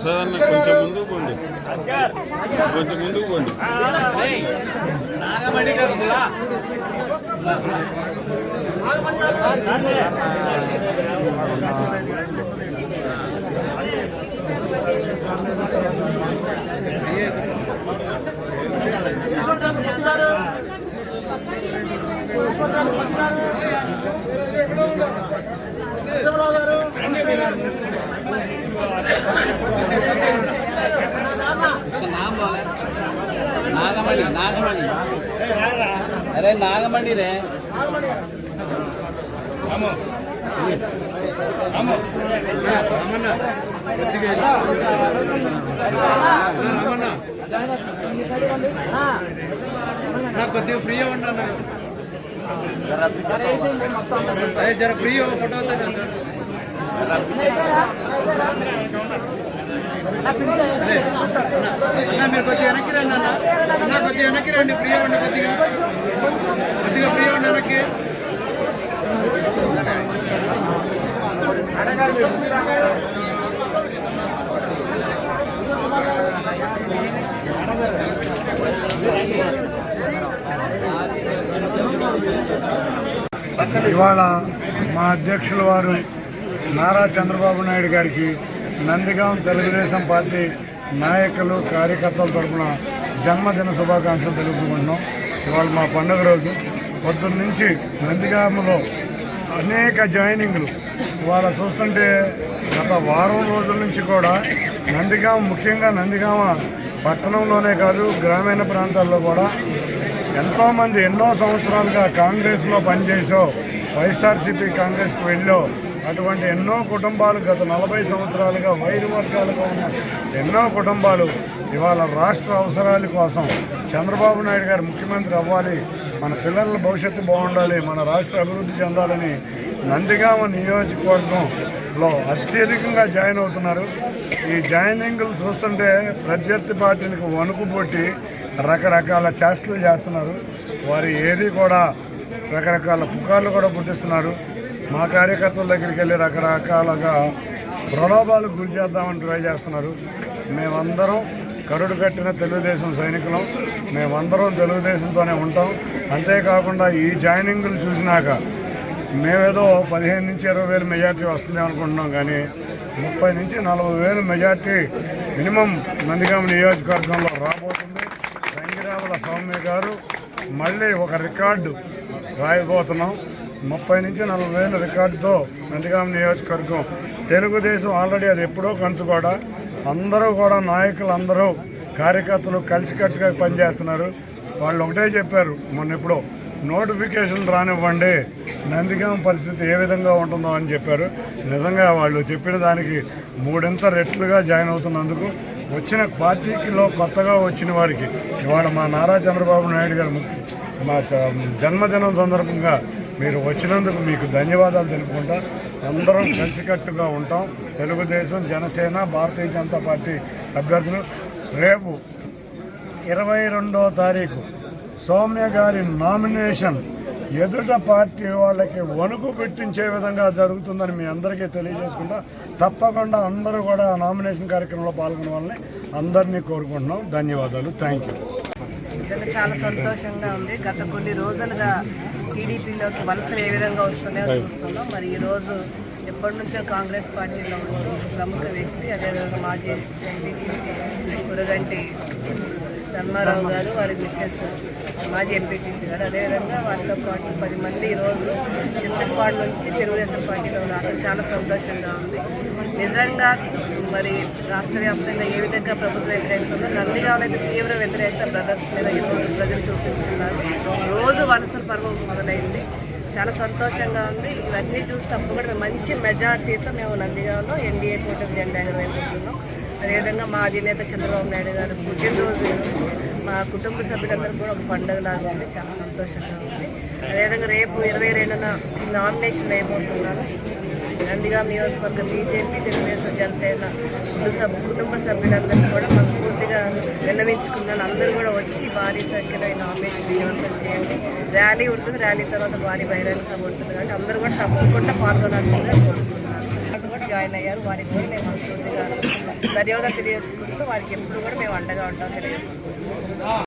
ప్రసాద్ అన్న కొంచెం ముందుకు పోండి. కొంచెం ముందుకు పోండి. గారు నాగమణి నాగమణి. అరే నాగమణి రే. నాకు కొద్దిగా ఫ్రీ ఉన్నా జర ఫ్రీ ఫోటో అవుతుంది? అన్న మీరు కొద్దిగా వెనక్కి రండి అన్న. అన్న కొద్దిగా వెనక్కి రండి. ఫ్రీ ఉండి కొద్దిగా. కొద్దిగా ఫ్రీ ఉండి వెనక్కి. ఇవాళ మా అధ్యక్షుల వారు నారా చంద్రబాబు నాయుడు గారికి నందిగాం తెలుగుదేశం పార్టీ నాయకులు కార్యకర్తల తరఫున జన్మదిన శుభాకాంక్షలు తెలుపుకుంటున్నాం. ఇవాళ మా పండుగ రోజు. పొద్దున్న నుంచి నందిగామలో అనేక జాయినింగ్లు. ఇవాళ చూస్తుంటే గత వారం రోజుల నుంచి కూడా నందిగామ ముఖ్యంగా నందిగామ పట్టణంలోనే కాదు గ్రామీణ ప్రాంతాల్లో కూడా ఎంతోమంది ఎన్నో సంవత్సరాలుగా కాంగ్రెస్లో పనిచేసో వైఎస్ఆర్సీపీ కాంగ్రెస్కి వెళ్ళో అటువంటి ఎన్నో కుటుంబాలు గత నలభై సంవత్సరాలుగా వైరు వర్గాలుగా ఉన్న ఎన్నో కుటుంబాలు ఇవాళ రాష్ట్ర అవసరాల కోసం చంద్రబాబు నాయుడు గారు ముఖ్యమంత్రి అవ్వాలి. మన పిల్లల భవిష్యత్తు బాగుండాలి మన రాష్ట్ర అభివృద్ధి చెందాలని నందిగామ నియోజకవర్గంలో అత్యధికంగా జాయిన్ అవుతున్నారు. ఈ జాయినింగ్లు చూస్తుంటే ప్రత్యర్థి పార్టీలకు వణుకు పుట్టి రకరకాల చేష్టలు చేస్తున్నారు. వారి ఏది కూడా రకరకాల పుకార్లు కూడా పుట్టిస్తున్నారు. మా కార్యకర్తల దగ్గరికి వెళ్ళి రకరకాలుగా ప్రలోభాలకు గురి చేద్దామని ట్రై చేస్తున్నారు. మేమందరం కరుడు కట్టిన తెలుగుదేశం సైనికులం. మేమందరం తెలుగుదేశంతోనే ఉంటాం. అంతేకాకుండా ఈ జాయినింగ్లు చూసినాక మేమేదో పదిహేను నుంచి ఇరవై వేలు మెజార్టీ వస్తుంది అనుకుంటున్నాం కానీ ముప్పై నుంచి నలభై వేలు మెజార్టీ మినిమం నందిగామ నియోజకవర్గంలో రాబోతుంది. రంగిరావుల సౌమ్య గారు మళ్ళీ ఒక రికార్డు రాయబోతున్నాం. ముప్పై నుంచి నలభై వేల రికార్డుతో నందిగామ నియోజకవర్గం. తెలుగుదేశం ఆల్రెడీ అది ఎప్పుడో కంచు కూడా. అందరూ కూడా నాయకులు అందరూ కార్యకర్తలు కలిసికట్టుగా పనిచేస్తున్నారు. వాళ్ళు ఒకటే చెప్పారు మొన్న ఎప్పుడో నోటిఫికేషన్ రానివ్వండి. నందిగామ పరిస్థితి ఏ విధంగా ఉంటుందో అని చెప్పారు. నిజంగా వాళ్ళు చెప్పిన దానికి మూడింత రెట్లుగా జాయిన్ అవుతున్నందుకు వచ్చిన పార్టీకిలో కొత్తగా వచ్చిన వారికి ఇవాళ మా నారా చంద్రబాబు నాయుడు గారు మా జన్మదినం సందర్భంగా మీరు వచ్చినందుకు మీకు ధన్యవాదాలు తెలుపుకుంటా. అందరం కలిసికట్టుగా ఉంటాం. తెలుగుదేశం జనసేన భారతీయ జనతా పార్టీ అభ్యర్థులు. రేపు ఇరవై రెండో తారీఖు సౌమ్య గారి నామినేషన్ ఎదుట పార్టీ వాళ్ళకి వణుకు పెట్టించే విధంగా జరుగుతుందని మీ అందరికీ తెలియజేసుకుంటా. తప్పకుండా అందరూ కూడా ఆ నామినేషన్ కార్యక్రమంలో పాల్గొన వాళ్ళని అందరినీ కోరుకుంటున్నాం. ధన్యవాదాలు. Thank you. చాలా సంతోషంగా ఉంది. గత కొన్ని రోజులుగా టీడీపీలోకి వలసలు ఏ విధంగా వస్తున్నాయో చూస్తున్నాం. మరి ఈ రోజు ఎప్పటి నుంచో కాంగ్రెస్ పార్టీలో ఉంటూ ప్రముఖ వ్యక్తి అదేవిధంగా మాజీ ఎంపీటీసీ ఉరగంటి ధర్మారావు గారు వారి మిస్సెస్ మాజీ ఎంపీటీసీ గారు. అదేవిధంగా వారితో పాటు పది మంది ఈరోజు చింతలపాడు నుంచి తెలుగుదేశం పార్టీలో రావడం చాలా సంతోషంగా ఉంది. నిజంగా మరి రాష్ట్ర వ్యాప్తంగా ఏ విధంగా ప్రభుత్వ వ్యతిరేకత ఉందో నందిగాంలో తీవ్ర వ్యతిరేకత బ్రదర్స్ మీద ఈరోజు ప్రజలు చూపిస్తున్నారు. రోజు వలసల పర్వం మొదలైంది. చాలా సంతోషంగా ఉంది. ఇవన్నీ చూసినప్పుడు కూడా మేము మంచి మెజార్టీతో మేము నందిగాంలో ఎన్డీఏ కూటమి జెండా ఎగరవేసుకుంటున్నాం అదేవిధంగా మా అధినేత చంద్రబాబు నాయుడు గారు పుట్టినరోజు మా కుటుంబ సభ్యులందరూ కూడా ఒక పండుగలాగా ఉంది. చాలా సంతోషంగా ఉంది. అదేవిధంగా రేపు ఇరవై రెండున నామినేషన్ అయిపోతున్నాను నందిగా నియోజకవర్గ బీజేపీ తెలుగుదేశం జనసేన కుటుంబ కుటుంబ సభ్యులందరినీ కూడా మనస్ఫూర్తిగా విన్నవించుకున్నాను అందరూ కూడా వచ్చి భారీ సంఖ్యలో నామినేషన్ విజయవంతం చేయండి. ర్యాలీ ఉంటుంది. ర్యాలీ తర్వాత భారీ బహిరంగ సభ ఉంటుంది కాబట్టి అందరూ కూడా తప్పకుండా పాల్గొనాల్సిందిగా జాయిన్ అయ్యారు. వారికి కూడా మేము మనస్ఫూర్తిగా ధన్యవాదాలు తెలియజేసుకుంటూ వారికి ఎప్పుడు కూడా మేము అండగా ఉంటాం తెలియజేసుకుంటాం